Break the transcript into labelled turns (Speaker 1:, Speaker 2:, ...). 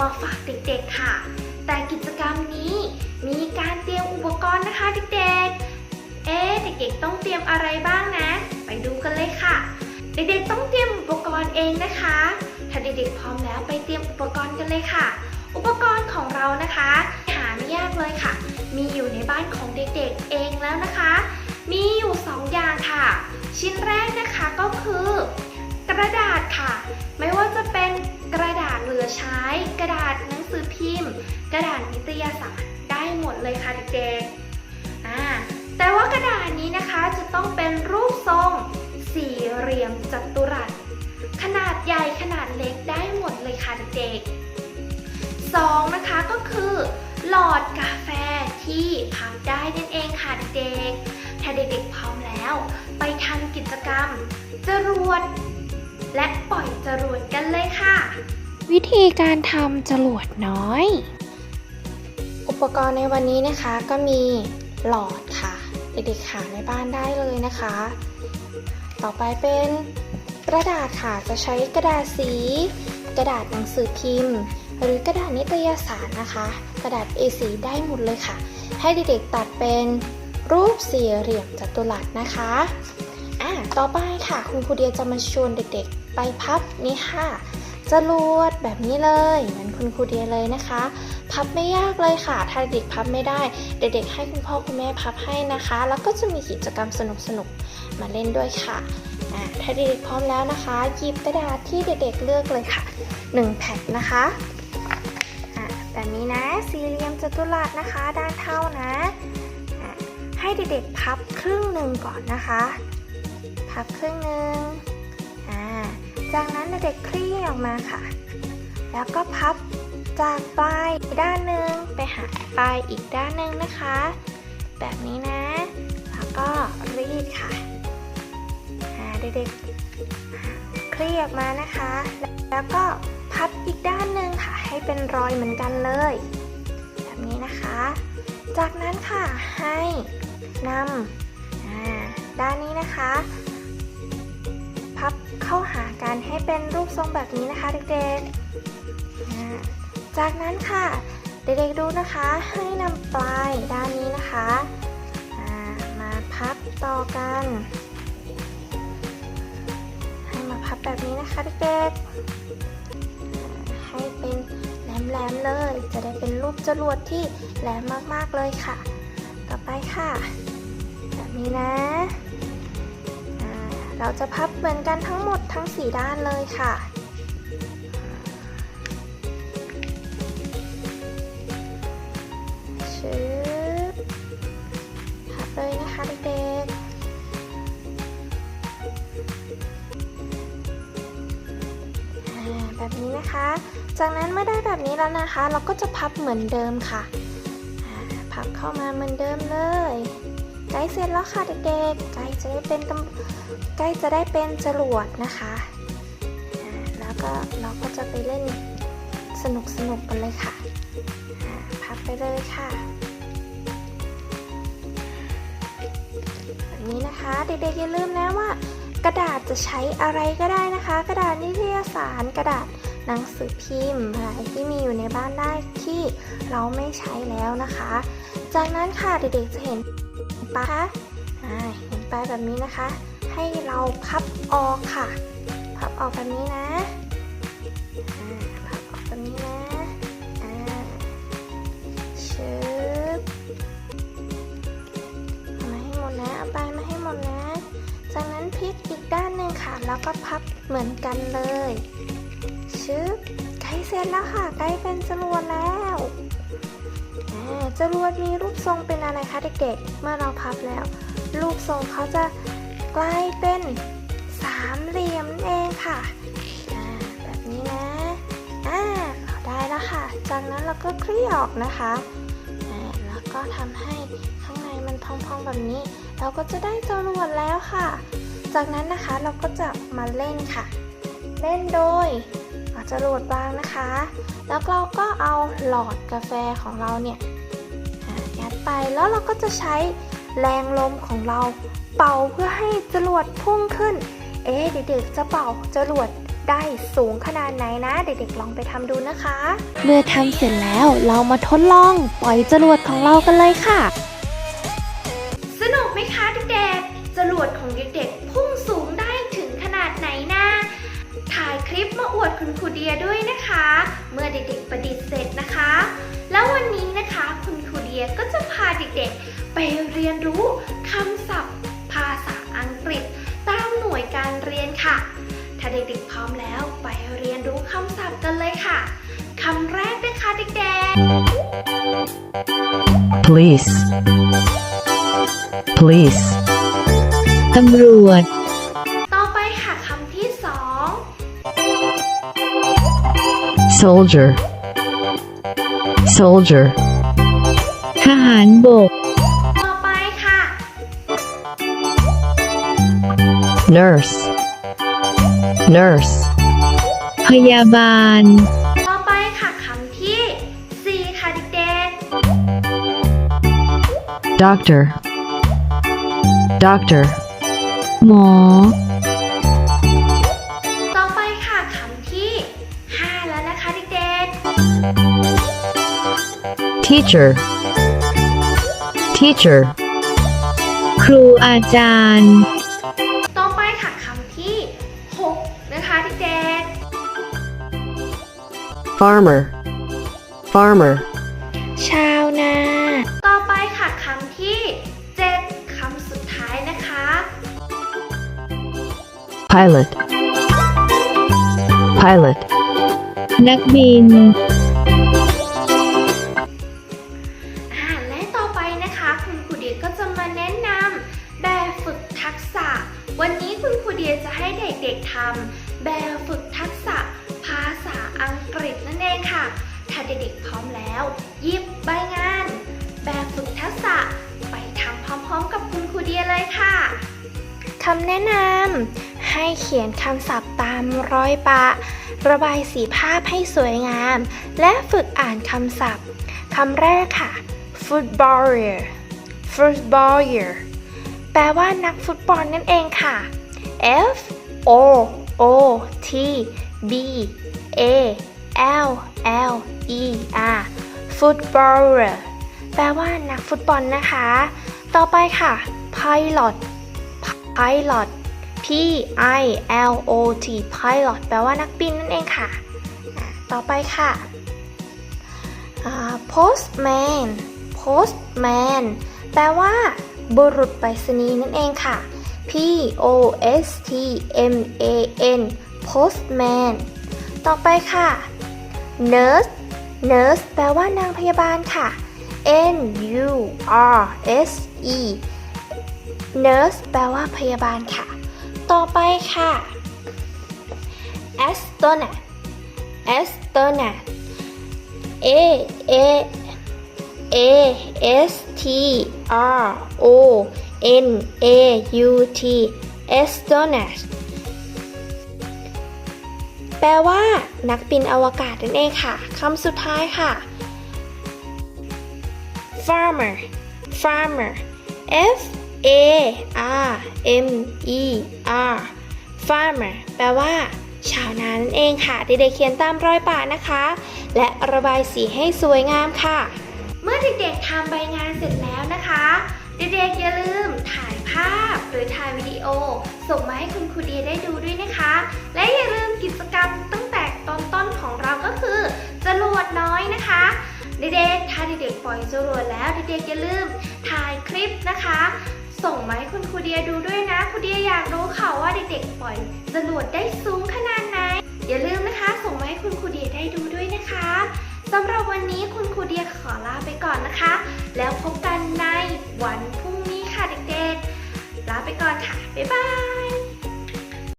Speaker 1: มาฝากเด็กๆค่ะ แต่กิจกรรมนี้มีการเตรียมอุปกรณ์นะคะเด็กๆ เอ๊ะเด็กๆต้องเตรียมอะไรบ้างนะ ไปดูกันเลยค่ะ เด็กๆต้องเตรียมอุปกรณ์เองนะคะ ถ้าเด็กๆพร้อมแล้วไปเตรียมอุปกรณ์กันเลยค่ะ อุปกรณ์ของเรานะคะ หาไม่ยากเลยค่ะ มีอยู่ในบ้านของเด็กๆเองแล้วนะคะ มีอยู่ 2 อย่างค่ะ ชิ้นแรกนะคะก็คือ กระดาษค่ะ ไม่ว่าจะเป็นกระดาษ เหลือใช้ กระดาษหนังสือพิมพ์ กระดาษนิตยสารได้หมดเลยค่ะเด็กๆแต่ว่ากระดาษนี้นะคะจะต้องเป็นรูปทรงสี่เหลี่ยมจัตุรัส ขนาดใหญ่ขนาดเล็กได้หมดเลยค่ะเด็กๆสองนะคะก็คือ หลอดกาแฟที่พับได้นั่นเองค่ะเด็กๆถ้าเด็กๆพร้อมแล้ว ไปทำกิจกรรมจรวดและปล่อยจรวดกันเลยค่ะ
Speaker 2: วิธีการทำจรวดน้อย อุปกรณ์ในวันนี้นะคะก็มีหลอดค่ะ เด็กๆหาในบ้านได้เลยนะคะ ต่อไปเป็นกระดาษค่ะจะใช้กระดาษสี กระดาษหนังสือพิมพ์ หรือกระดาษนิตยสารนะคะ กระดาษ A4 ได้หมดเลยค่ะ ให้เด็กๆตัดเป็นรูปสี่เหลี่ยมจัตุรัสนะคะอะต่อไปค่ะคุณครูเดียจะมาชวนเด็กๆ ไปพับนี่ค่ะ จรวดแบบนี้เลยเหมือนคุณครูเดียเลยนะคะ พับไม่ยากเลยค่ะ ถ้าเด็กพับไม่ได้ เด็กๆให้คุณพ่อคุณแม่พับให้นะคะ แล้วก็จะมีกิจกรรมสนุกๆมาเล่นด้วยค่ะอ่าถ้าเด็กๆพร้อมแล้วนะคะหยิบกระดาษที่เด็กๆเลือกเลยค่ะ1แผ่นนะคะอ่าแบบนี้นะสี่เหลี่ยมจัตุรัสนะคะ ด้านเท่านะ ให้เด็กๆพับครึ่งหนึ่งก่อนนะคะ พับครึ่งหนึ่ง จากนั้นเด็กคลี่ออกมาค่ะ แล้วก็พับจากปลายด้านหนึ่งไปหาปลายอีกด้านหนึ่งนะคะ แบบนี้นะ แล้วก็รีดค่ะอ่าเด็กๆ คลี่ออกมานะคะ แล้วก็พับอีกด้านหนึ่งค่ะ ให้เป็นรอยเหมือนกันเลย แบบนี้นะคะ จากนั้นค่ะให้นำด้านนี้นะคะ พับเข้าหากันให้เป็นรูปทรงแบบนี้นะคะเด็กๆ จากนั้นค่ะ เด็กๆดูนะคะให้นำปลายด้านนี้นะคะามาพับต่อกัน ให้มาพับแบบนี้นะคะเด็กๆ ให้เป็นแหลมๆเลย จะได้เป็นรูปจรวดที่แหลมมากๆเลยค่ะ ต่อไปค่ะ แบบนี้นะเราจะพับ เหมือนกันทั้งหมดทั้ง 4 ด้านเลยค่ะชึบพับเลยนะคะเด็กๆแบบนี้นะคะ จากนั้นเมื่อได้แบบนี้แล้วนะคะ เราก็จะพับเหมือนเดิมค่ะ พับเข้ามาเหมือนเดิมเลยใกล้เสร็จแล้วค่ะเด็กๆใกล้จะได้เป็นตำ ใกล้จะได้เป็นจรวดนะคะ แล้วก็เราก็จะไปเล่นสนุกสนุกกันเลยค่ะ พับไปเลยค่ะแบบนี้นะคะ เด็กๆอย่าลืมนะว่า กระดาษจะใช้อะไรก็ได้นะคะ กระดาษนิตยสารกระดาษหนังสือพิมพ์อะไรที่มีอยู่ในบ้านได้ที่เราไม่ใช้แล้วนะคะ จากนั้นค่ะเด็กๆจะเห็นปลาอ่าเห็นปลาแบบนี้นะคะ ให้เราพับออกค่ะ พับออกแบบนี้นะพับออกแบบนี้นะชึบมาให้หมดนะเอาไปมาให้หมดนะ จากนั้นพลิกอีกด้านหนึ่งค่ะ แล้วก็พับเหมือนกันเลยชึบใกล้เสร็จแล้วค่ะ ใกล้เป็นจรวดแล้วจรวดมีรูปทรงเป็นอะไรคะเด็กๆ เมื่อเราพับแล้ว รูปทรงเขาจะ กลายเป็นสามเหลี่ยมนั่นเองค่ะแบบนี้นะอ่าเราได้แล้วค่ะ จากนั้นเราก็คลี่ออกนะคะแล้วก็ทำให้ข้างในมันพองๆแบบนี้ เราก็จะได้จรวดแล้วค่ะ จากนั้นนะคะเราก็จะมาเล่นค่ะ เล่นโดยเอาจรวดวางนะคะ แล้วเราก็เอาหลอดกาแฟของเราเนี่ยยัดไปแล้วเราก็จะใช้ แรงลมของเรา เป่าเพื่อให้จรวดพุ่งขึ้น เอ๊ะเด็กๆจะเป่าจรวดได้สูงขนาดไหนนะ เด็กๆลองไปทำดูนะคะ เมื่อทำเสร็จแล้วเรามาทดลองปล่อยจรวดของเรากันเลยค่ะ
Speaker 1: สนุกไหมคะเด็กๆจรวดของเด็กๆพุ่งสูง ถ่ายคลิปมาอวดคุณครูเดียด้วยนะคะ เมื่อเด็กๆประดิษฐ์เสร็จนะคะ แล้ววันนี้นะคะคุณครูเดียก็จะพาเด็กๆ ไปเรียนรู้คำศัพท์ ภาษาอังกฤษ ตามหน่วยการเรียนค่ะ ถ้าเด็กๆพร้อมแล้วไปเรียนรู้คำศัพท์กันเลยค่ะคำแรกนะคะเด็กๆ
Speaker 3: police police
Speaker 4: ตำรวจ
Speaker 3: soldier soldier
Speaker 4: ทหารบก
Speaker 1: ต่อไปค่ะ
Speaker 3: nurse nurse
Speaker 4: พยาบาล
Speaker 1: ต่อไปค่ะคำที่สี่ค่ะเด็ก
Speaker 3: doctor doctor
Speaker 4: หมอ
Speaker 3: teacher teacher
Speaker 4: ครูอาจารย์
Speaker 1: ๆต่อไปค่ะคำที่หกนะคะเด็ก
Speaker 3: farmer farmer
Speaker 2: ชาวนา
Speaker 1: ๆต่อไปค่ะคำที่เจ็ดคำสุดท้ายนะคะ
Speaker 3: pilot pilot
Speaker 4: นักบิน
Speaker 1: เดียเลยค่ะ
Speaker 2: คำแนะนำให้เขียนคำศัพท์ตามรอยปะ ระบายสีภาพให้สวยงาม และฝึกอ่านคำศัพท์คำแรกค่ะ footballer footballer แปลว่านักฟุตบอลนั่นเองค่ะ F O O T B A L L E R footballer แปลว่านักฟุตบอลนะคะ ต่อไปค่ะ pilot pilot P I L O T pilot แปลว่านักบินนั่นเองค่ะ ต่อไปค่ะอ่า postman postman แปลว่า บุรุษไปรษณีย์นั่นเองค่ะ P O S T M A N postman ต่อไปค่ะ nurse nurse แปลว่านางพยาบาลค่ะ N U R S E nurse แปลว่าพยาบาลค่ะ ต่อไปค่ะ astronaut astronaut A A A S T R O N A U T astronaut แปลว่า นักบินอวกาศนั่นเองค่ะคำสุดท้ายค่ะ farmer farmer F A R M E R farmer แปลว่า ชาวนานั่นเองค่ะ เด็กๆเขียนตามรอยปะนะคะ และระบายสีให้สวยงามค่ะ
Speaker 1: เมื่อเด็กๆทำใบงานเสร็จแล้วนะคะ เด็กๆอย่าลืมถ่ายภาพหรือถ่ายวิดีโอ ส่งมาให้คุณครูเดียได้ดูด้วยนะคะ และอย่าลืมกิจกรรมตั้งแต่ตอนต้นของเราก็คือจรวดน้อยนะคะเด็กๆ ถ้าเด็กๆ ปล่อยจรวดแล้ว เด็กๆ อย่าลืมถ่ายคลิปนะคะ ส่งมาให้คุณครูเดียดูด้วยนะครูเดียอยากรู้ค่ะ ว่าเด็กๆปล่อยจรวดได้สูงขนาดไหน อย่าลืมนะคะ ส่งมาให้คุณครูเดียได้ดูด้วยนะคะสำหรับวันนี้คุณครูเดียขอลาไปก่อนนะคะ แล้วพบกันในวันพรุ่งนี้ค่ะเด็กๆ ลาไปก่อนค่ะ บ๊ายบาย